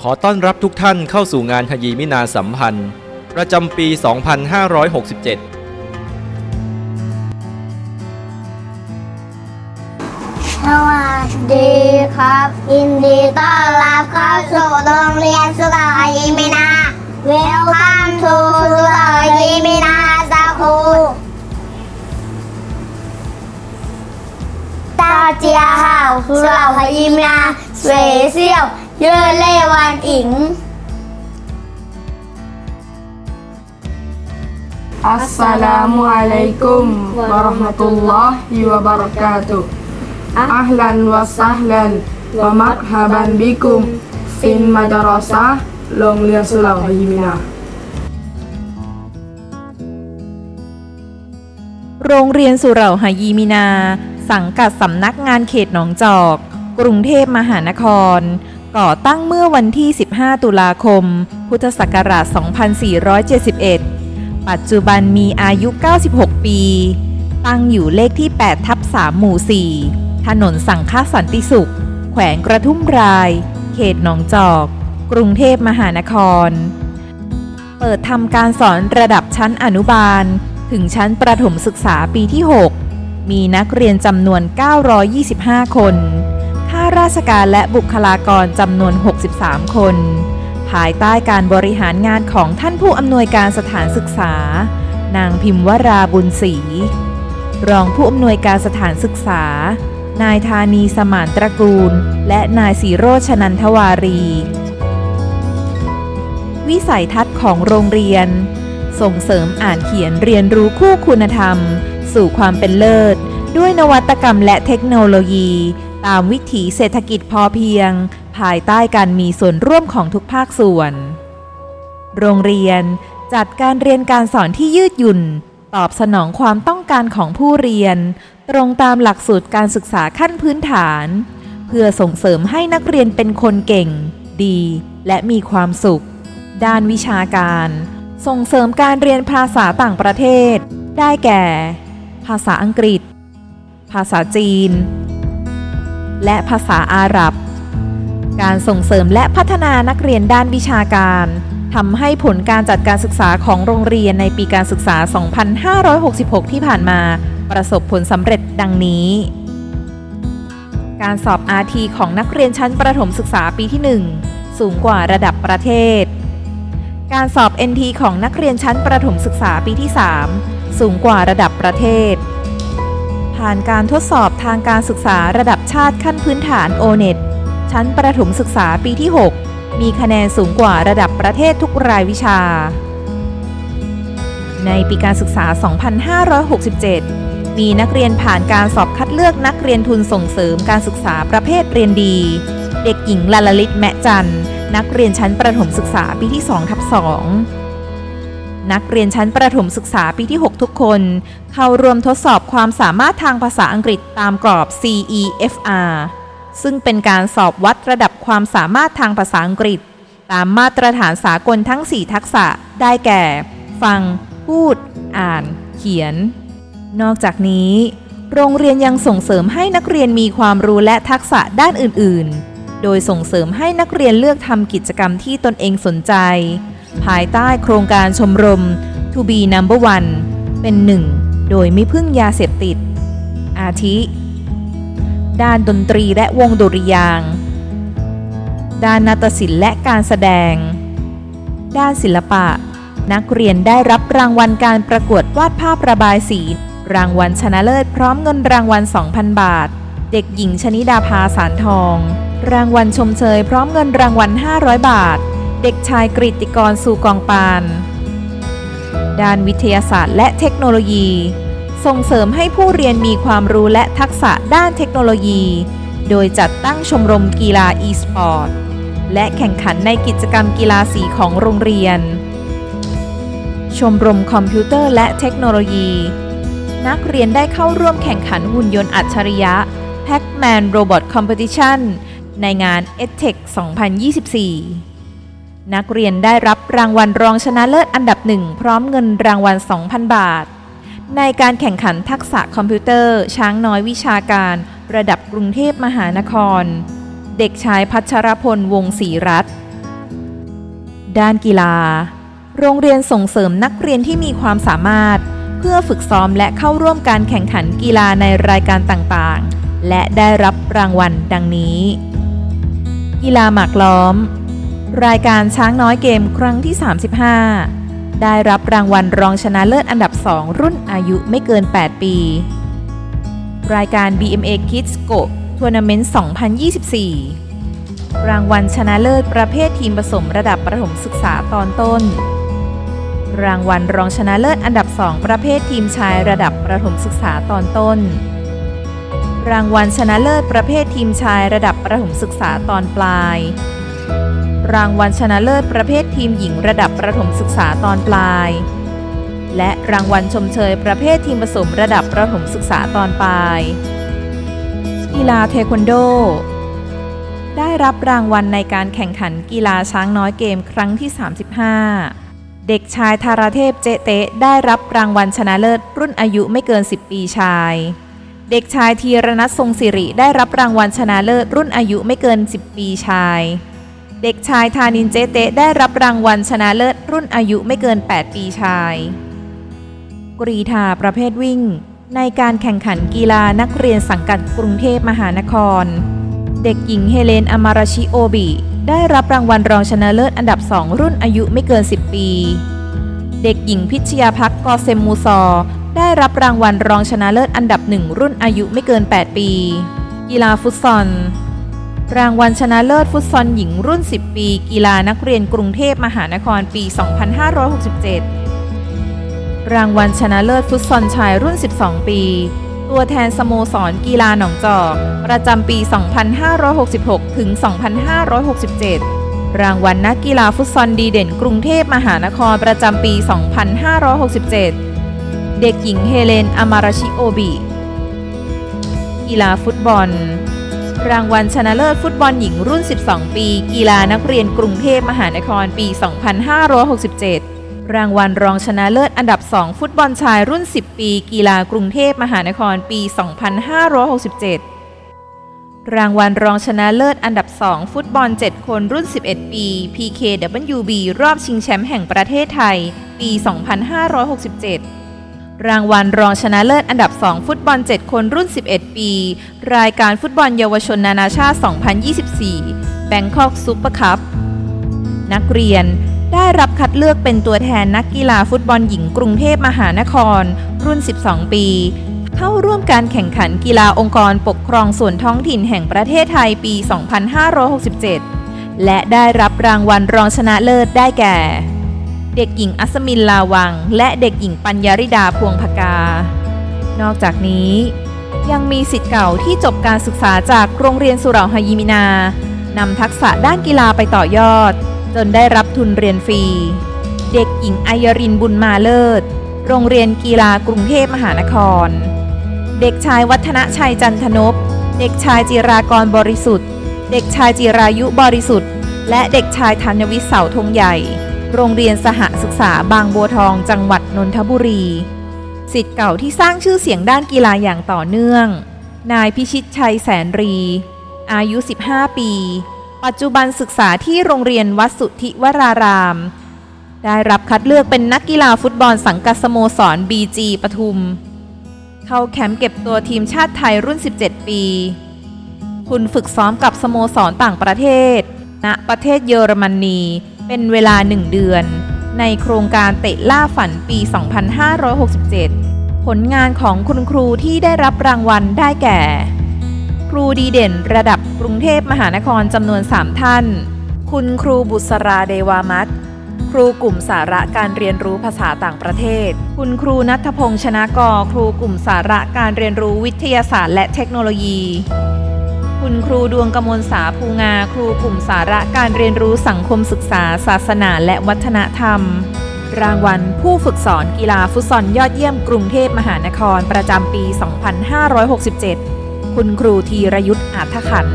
ขอต้อนรับทุกท่านเข้าสู่งานฮยีมินาสัมพันธ์ ประจำปี 2567 สวัสดีครับ ยินดีต้อนรับเข้าสู่โรงเรียนสุรายิมินา Welcome to สุรายิมินาสคู大家好，สุรายิมินาสวยเซี่ยว เย่อเล่วันอิง Assalamualaikum warahmatullahi wabarakatuh. Ahlan wa sahlan wa marhaban bikum fin madrasah โรงเรียนสุเหร่าฮยิมินา โรงเรียนสุเหร่าหายีมินา สังกัดสำนักงานเขตหนองจอก กรุงเทพมหานคร ก่อตั้งเมื่อวันที่ 15 ตุลาคม พุทธศักราช 2471 ปัจจุบันมีอายุ 96 ปี ตั้งอยู่เลขที่ 8 ทับ 3 หมู่ 4 ถนนสังฆสันติสุข แขวงกระทุ่มราย เขตหนองจอก กรุงเทพมหานคร เปิดทำการสอนระดับชั้นอนุบาล ถึงชั้นประถมศึกษาปีที่ 6 มีนักเรียนจำนวน 925 คนาราชการและบุคลากรจำนวน 63 คน ภายใต้การบริหารงานของท่านผู้อำนวยการสถานศึกษา นางพิมวราบุญศรี รองผู้อำนวยการสถานศึกษา นายธานีสมานตระกูล และนายสีโรชนันทวารี วิสัยทัศน์ของโรงเรียน ส่งเสริมอ่านเขียนเรียนรู้คู่คุณธรรม สู่ความเป็นเลิศ ด้วยนวัตกรรมและเทคโนโลยี ตามวิถีเศรษฐกิจพอเพียง ภายใต้การมีส่วนร่วมของทุกภาคส่วน โรงเรียนจัดการเรียนการสอนที่ยืดหยุ่น ตอบสนองความต้องการของผู้เรียน ตรงตามหลักสูตรการศึกษาขั้นพื้นฐาน เพื่อส่งเสริมให้นักเรียนเป็นคนเก่ง ดี และมีความสุข ด้านวิชาการ ส่งเสริมการเรียนภาษาต่างประเทศ ได้แก่ ภาษาอังกฤษ ภาษาจีน และภาษาอาหรับ การส่งเสริมและพัฒนานักเรียนด้านวิชาการทำให้ผลการจัดการศึกษาของโรงเรียนในปีการศึกษา 2566 ที่ผ่านมา ประสบผลสำเร็จดังนี้ การสอบ RT ของนักเรียนชั้นประถมศึกษาปีที่ 1 สูงกว่าระดับประเทศ การสอบ NT ของนักเรียนชั้นประถมศึกษาปีที่ 3 สูงกว่าระดับประเทศ ผ่านการทดสอบทางการศึกษาระดับชาติขั้นพื้นฐาน O-NET ชั้นประถมศึกษาปีที่ 6 มีคะแนนสูงกว่าระดับประเทศทุกรายวิชา ในปีการศึกษา 2567 มีนักเรียนผ่านการสอบคัดเลือกนักเรียนทุนส่งเสริมการศึกษาประเภทเรียนดี เด็กหญิงลาลลิตแมะจันนักเรียนชั้นประถมศึกษาปีที่2ทับ2 นักเรียนชั้นประถมศึกษาปีที่ 6 ทุกคน เข้าร่วมทดสอบความสามารถทางภาษาอังกฤษตามกรอบ CEFR ซึ่งเป็นการสอบวัดระดับความสามารถทางภาษาอังกฤษ ตามมาตรฐานสากลทั้ง 4 ทักษะได้แก่ ฟัง พูด อ่าน เขียน นอกจากนี้ โรงเรียนยังส่งเสริมให้นักเรียนมีความรู้และทักษะด้านอื่น ๆ โดยส่งเสริมให้นักเรียนเลือกทำกิจกรรมที่ตนเองสนใจ ภายใต้โครงการชมรม To be number one เป็นหนึ่งโดยไม่พึ่งยาเสพติด อาทิ ด้านดนตรีและวงดุริยาง ด้านนาฏศิลป์และการแสดง ด้านศิลปะ นักเรียนได้รับรางวัลการประกวดวาดภาพระบายสี รางวัลชนะเลิศพร้อมเงินรางวัล 2,000 บาท เด็กหญิงชนิดาภาสารทอง รางวัลชมเชยพร้อมเงินรางวัล 500 บาท เด็กชายกริติกรสู่กองปาน ด้านวิทยาศาสตร์และเทคโนโลยี ส่งเสริมให้ผู้เรียนมีความรู้และทักษะด้านเทคโนโลยี โดยจัดตั้งชมรมกีฬา e-sport และแข่งขันในกิจกรรมกีฬาสีของโรงเรียน ชมรมคอมพิวเตอร์และเทคโนโลยี นักเรียนได้เข้าร่วมแข่งขันหุ่นยนต์อัจฉริยะ Pac-Man Robot Competition ในงาน EdTech 2024 นักเรียนได้รับรางวัลรองชนะเลิศอันดับหนึ่งพร้อมเงินรางวัล 2,000 บาท ในการแข่งขันทักษะคอมพิวเตอร์ ช้างน้อยวิชาการ ระดับกรุงเทพมหานคร เด็กชายพัชรพลวงศรีรัตน์ด้านกีฬา โรงเรียนส่งเสริมนักเรียนที่มีความสามารถ เพื่อฝึกซ้อมและเข้าร่วมการแข่งขันกีฬาในรายการต่างๆ และได้รับรางวัลดังนี้ กีฬาหมากล้อม รายการช้างน้อยเกมครั้งที่ 35 ได้รับรางวัลรองชนะเลิศอันดับ 2 รุ่นอายุไม่เกิน 8 ปี รายการ BMA Kids Go Tournament 2024 รางวัลชนะเลิศประเภททีมผสมระดับประถมศึกษาตอนต้น รางวัลรองชนะเลิศอันดับ 2 ประเภททีมชายระดับประถมศึกษาตอนต้น รางวัลชนะเลิศประเภททีมชายระดับประถมศึกษาตอนปลาย รางวัลชนะเลิศประเภททีมหญิงระดับประถมศึกษาตอนปลาย และรางวัลชมเชยประเภททีมผสมระดับประถมศึกษาตอนปลาย กีฬาเทควันโด ได้รับรางวัลในการแข่งขันกีฬาช้างน้อยเกมครั้งที่ 35 เด็กชายธาราเทพเจเตะได้รับรางวัลชนะเลิศรุ่นอายุไม่เกิน 10 ปีชายเด็กชายธีรนัททรงสิริได้รับรางวัลชนะเลิศรุ่นอายุไม่เกิน 10 ปีชาย เด็กชายธานินเจเตได้รับรางวัลชนะเลิศรุ่นอายุไม่เกิน 8 ปีชาย กรีธาประเภทวิ่ง ในการแข่งขันกีฬานักเรียนสังกัดกรุงเทพมหานคร เด็กหญิงเฮเลนอมาราชิโอบิได้รับรางวัลรองชนะเลิศอันดับ 2 รุ่นอายุไม่เกิน 10 ปี เด็กหญิงพิชยาพักกอเซมมูซอ ได้รับรางวัลรองชนะเลิศอันดับ1รุ่นอายุไม่เกิน 8 ปี กีฬาฟุตซอล รางวัลชนะเลิศฟุตซอลหญิงรุ่น 10 ปี กีฬานักเรียนกรุงเทพมหานครปี 2567 รางวัลชนะเลิศฟุตซอลชายรุ่น 12 ปี ตัวแทนสโมสรกีฬาหนองจอกประจำปี 2566 ถึง 2567 รางวัลนักกีฬาฟุตซอลดีเด่นกรุงเทพมหานครประจำปี 2567 เด็กหญิงเฮเลนอมาราชิโอบิ กีฬาฟุตบอล รางวัลชนะเลิศฟุตบอลหญิงรุ่น 12 ปี กีฬานักเรียนกรุงเทพมหานครปี 2567 รางวัลรองชนะเลิศอันดับ 2 ฟุตบอลชายรุ่น 10 ปี กีฬากรุงเทพมหานครปี 2567 รางวัลรองชนะเลิศอันดับ 2 ฟุตบอล 7 คนรุ่น 11 ปี PKWB รอบชิงแชมป์แห่งประเทศไทย ปี 2567 รางวัลรองชนะเลิศอันดับ 2 ฟุตบอล 7 คนรุ่น 11 ปี รายการฟุตบอลเยาวชนนานาชาติ 2024 Bangkok Super Cup นักเรียนได้รับคัดเลือกเป็นตัวแทนนักกีฬาฟุตบอลหญิงกรุงเทพมหานคร รุ่น 12 ปี เข้าร่วมการแข่งขันกีฬาองค์กรปกครองส่วนท้องถิ่นแห่งประเทศไทยปี 2567 และได้รับรางวัลรองชนะเลิศได้แก่ เด็กหญิงอัศมินลาวัง และเด็กหญิงปัญญาริดาพวงพกา นอกจากนี้ยังมีสิทธิ์เก่าที่จบการศึกษาจากโรงเรียนสุเหราฮายิมินานำทักษะด้านกีฬาไปต่อยอด จนได้รับทุนเรียนฟรี เด็กหญิงอัยรินบุญมาเลิศ โรงเรียนกีฬากรุงเทพมหานคร เด็กชายวัฒนชัยจันทนพ เด็กชายจิรากรบริสุทธิ์ เด็กชายจิรายุบริสุทธิ์ และเด็กชายธัญวิทย์เสาธงใหญ่ โรงเรียนสหศึกษาบางบัวทองจังหวัดนนทบุรีสิทธิ์เก่าที่สร้างชื่อเสียงด้านกีฬาอย่างต่อเนื่อง นายพิชิตชัยแสนรี อายุ 15 ปี ปัจจุบันศึกษาที่โรงเรียนวัดสุทธิวราราม ได้รับคัดเลือกเป็นนักกีฬาฟุตบอลสังกัดสโมสร BG ปทุม เข้าแคมป์เก็บตัวทีมชาติไทยรุ่น 17 ปี คุณฝึกซ้อมกับสโมสรต่างประเทศ ณประเทศเยอรมนี เป็นเวลา 1 เดือน ในโครงการเตะล่าฝันปี 2567 ผลงานของคุณครูที่ได้รับรางวัลได้แก่ ครูดีเด่นระดับกรุงเทพมหานครจำนวน 3 ท่าน คุณครูบุษราเดวามัตครูกลุ่มสาระการเรียนรู้ภาษาต่างประเทศ คุณครูนัทพงษ์ชนะกรครูกลุ่มสาระการเรียนรู้วิทยาศาสตร์และเทคโนโลยี คุณครูดวงกมลสาภูงา ครูกลุ่มสาระการเรียนรู้สังคมศึกษา ศาสนาและวัฒนธรรม รางวัลผู้ฝึกสอนกีฬาฟุตซอลยอดเยี่ยมกรุงเทพมหานครประจำปี 2567 คุณครูธีรยุทธ์อาทขัน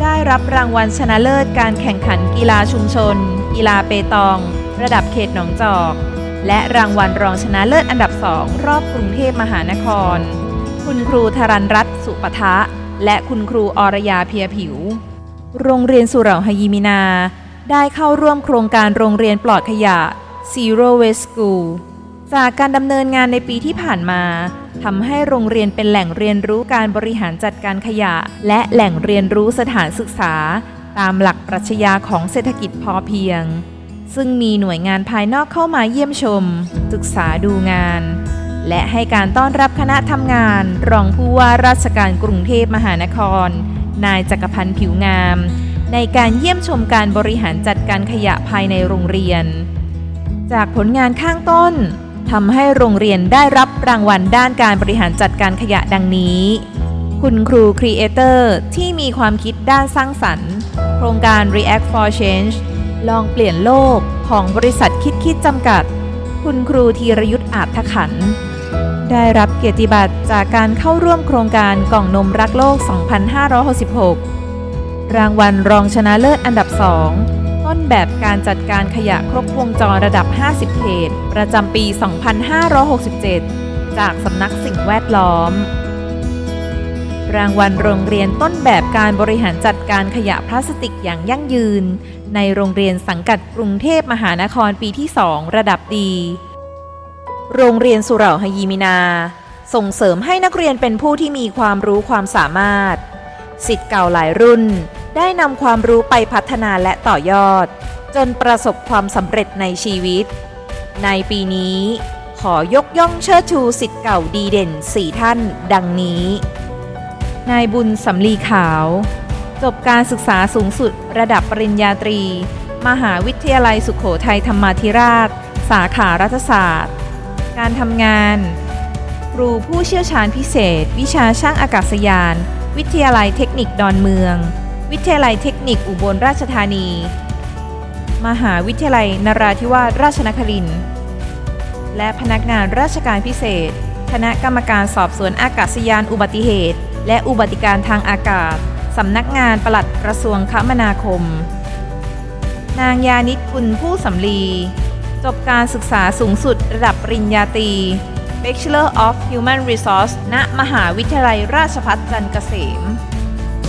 ได้รับรางวัลชนะเลิศการแข่งขันกีฬาชุมชน กีฬาเปตอง ระดับเขตหนองจอก และรางวัลรองชนะเลิศอันดับสองรอบกรุงเทพมหานคร คุณครูธรันรัตน์สุปทะ และคุณครูอรยาเพียผิว โรงเรียนสุเหร่าฮายิมินา ได้เข้าร่วมโครงการโรงเรียนปลอดขยะ Zero Waste School จากการดำเนินงานในปีที่ผ่านมาทำให้โรงเรียนเป็นแหล่งเรียนรู้การบริหารจัดการขยะ และแหล่งเรียนรู้สถานศึกษา ตามหลักปรัชญาของเศรษฐกิจพอเพียง ซึ่งมีหน่วยงานภายนอกเข้ามาเยี่ยมชม ศึกษาดูงาน และให้การต้อนรับคณะทำงาน รองผู้ว่าราชการกรุงเทพมหานคร นายจักรพันธ์ผิวงาม ในการเยี่ยมชมการบริหารจัดการขยะภายในโรงเรียน จากผลงานข้างต้นทำให้โรงเรียนได้รับรางวัลด้านการบริหารจัดการขยะดังนี้ คุณครูครีเอเตอร์ที่มีความคิดด้านสร้างสรรค์ โครงการ React for Change ลองเปลี่ยนโลกของบริษัทคิดคิดจำกัด คุณครูธีรยุทธ์อาจทขันธ์ ได้รับเกียรติบัตรจากการเข้าร่วมโครงการกล่องนมรักโลก 2566 รางวัลรองชนะเลิศอันดับ 2 ต้นแบบการจัดการขยะครบวงจรระดับ 50 เขต ประจำปี 2567 จากสำนักสิ่งแวดล้อม รางวัลโรงเรียนต้นแบบการบริหารจัดการขยะพลาสติกอย่างยั่งยืน ในโรงเรียนสังกัดกรุงเทพมหานครปีที่ 2 ระดับดี โรงเรียนสุเหร่าฮยีมินา ส่งเสริมให้นักเรียนเป็นผู้ที่มีความรู้ความสามารถ สิทธิ์เก่าหลายรุ่น ได้นำความรู้ไปพัฒนาและต่อยอด จนประสบความสำเร็จในชีวิต ในปีนี้ ขอยกย่องเชิดชูสิทธิ์เก่าดีเด่น 4 ท่าน ดังนี้ นายบุญสำลีขาว จบการศึกษาสูงสุดระดับปริญญาตรี มหาวิทยาลัยสุขโขทัยธรรมาธิราช สาขารัฐศาสตร์ การทำงาน ครูผู้เชี่ยวชาญพิเศษ วิชาช่างอากาศยาน วิทยาลัยเทคนิคดอนเมือง วิทยาลัยเทคนิคอุบลราชธานี มหาวิทยาลัยนราธิวาสราชนครินทร์และพนักงานราชการพิเศษ คณะกรรมการสอบสวนอากาศยานอุบัติเหตุ และอุบัติการทางอากาศ สำนักงานปลัดกระทรวงคมนาคม นางยานิดกุลผู้สำลี จบการศึกษาสูงสุดระดับปริญญาตรี Bachelor of Human Resource ณ มหาวิทยาลัยราชภัฏจันทร์เกษม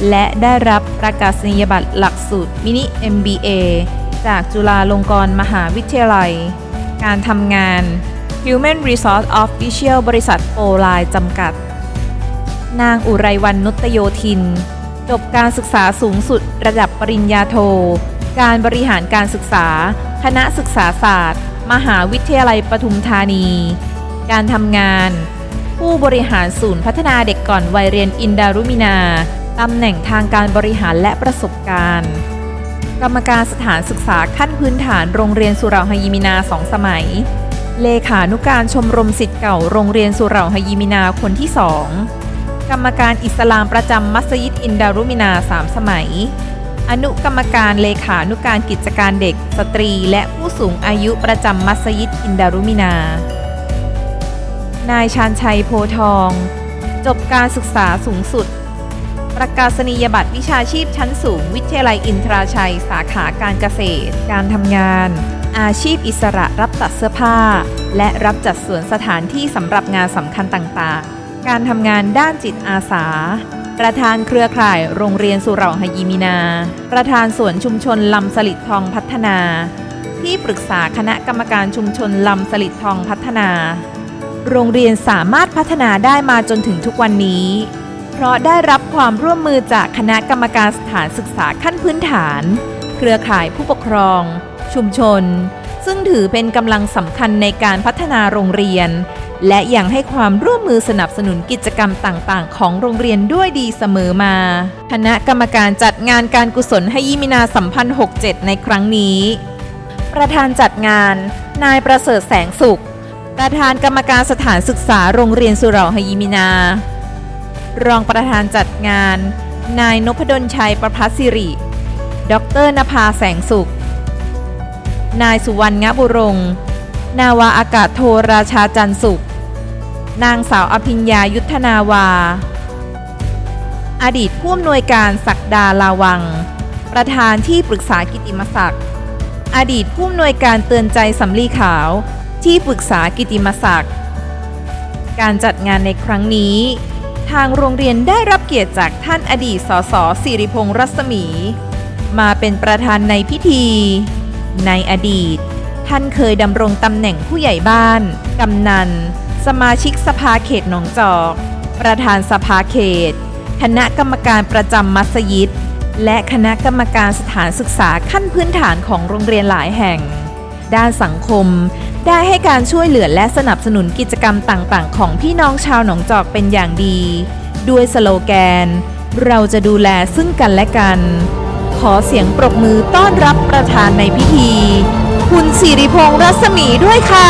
และได้รับประกาศนียบัตรหลักสูตรมินิ MBA จากจุฬาลงกรณ์มหาวิทยาลัย การทำงาน Human Resource Official บริษัทโปไลน์จำกัด นางอุไรวันนุตโยธิน จบการศึกษาสูงสุดระดับปริญญาโท การบริหารการศึกษา คณะศึกษาศาสตร์ มหาวิทยาลัยปทุมธานี การทำงาน ผู้บริหารศูนย์พัฒนาเด็กก่อนวัยเรียนอินดารุมินาตำแหน่งทางการบริหารและประสบการณ์ กรรมการสถานศึกษาขั้นพื้นฐานโรงเรียนสุเหราฮยิมินาสองสมัย เลขานุการชมรมสิทธิ์เก่าโรงเรียนสุเหราฮยิมินาคนที่สองกรรมการอิสลามประจำมัสยิดอินดารุมินาสามสมัย อนุกรรมการเลขานุการกิจการเด็ก สตรีและผู้สูงอายุประจำมัสยิดอินดารุมินา นายชาญชัยโพทอง จบการศึกษาสูงสุด ประกาศนียบัตรวิชาชีพชั้นสูง วิทยาลัยอินทราชัย สาขาการเกษตร การทำงาน อาชีพอิสระรับตัดเสื้อผ้า และรับจัดสวนสถานที่สำหรับงานสำคัญต่างๆ การทำงานด้านจิตอาสา ประธานเครือข่ายโรงเรียนสุเหร่าฮยิมินา ประธานสวนชุมชนลำสลิดทองพัฒนา ที่ปรึกษาคณะกรรมการชุมชนลำสลิดทองพัฒนา โรงเรียนสามารถพัฒนาได้มาจนถึงทุกวันนี้ เพราะได้รับความร่วมมือจากคณะกรรมการสถานศึกษาขั้นพื้นฐาน เครือข่ายผู้ปกครอง ชุมชน ซึ่งถือเป็นกำลังสำคัญในการพัฒนาโรงเรียน และยังให้ความร่วมมือสนับสนุนกิจกรรมต่างๆ ของโรงเรียนด้วยดีเสมอมา คณะกรรมการจัดงานการกุศลให้ยิมินาสัมพันธ์ 67 ในครั้งนี้ ประธานจัดงาน นายประเสริฐแสงสุข ประธานกรรมการสถานศึกษาโรงเรียนสุเหร่าฮยิมินา รองประธานจัดงาน นายนพดลชัยประพัสสิริ ดรนภาแสงสุข นายสุวรรณงบุรงค์ นาวาอากาศโทราชาจันสุข นางสาวอภิญญายุทธนาวา อดีตผู้อำนวยการศักดาลาวัง ประธานที่ปรึกษากิติมศักดิ์ อดีตผู้อำนวยการเตือนใจสำลีขาว ที่ปรึกษากิติมศักดิ์ การจัดงานในครั้งนี้ ทางโรงเรียนได้รับเกียรติจากท่านอดีตสสสิริพงษ์รัศมี มาเป็นประธานในพิธี ในอดีต ท่านเคยดำรงตำแหน่งผู้ใหญ่บ้าน กำนัน สมาชิกสภาเขตหนองจอก ประธานสภาเขต คณะกรรมการประจำมัสยิด และคณะกรรมการสถานศึกษาขั้นพื้นฐานของโรงเรียนหลายแห่ง ด้านสังคม ได้ให้การช่วยเหลือและสนับสนุนกิจกรรมต่างๆ ของพี่น้องชาวหนองจอกเป็นอย่างดี ด้วยสโลแกน เราจะดูแลซึ่งกันและกัน ขอเสียงปรบมือต้อนรับประธานในพิธี คุณสิริพงษ์รัศมีด้วยค่ะ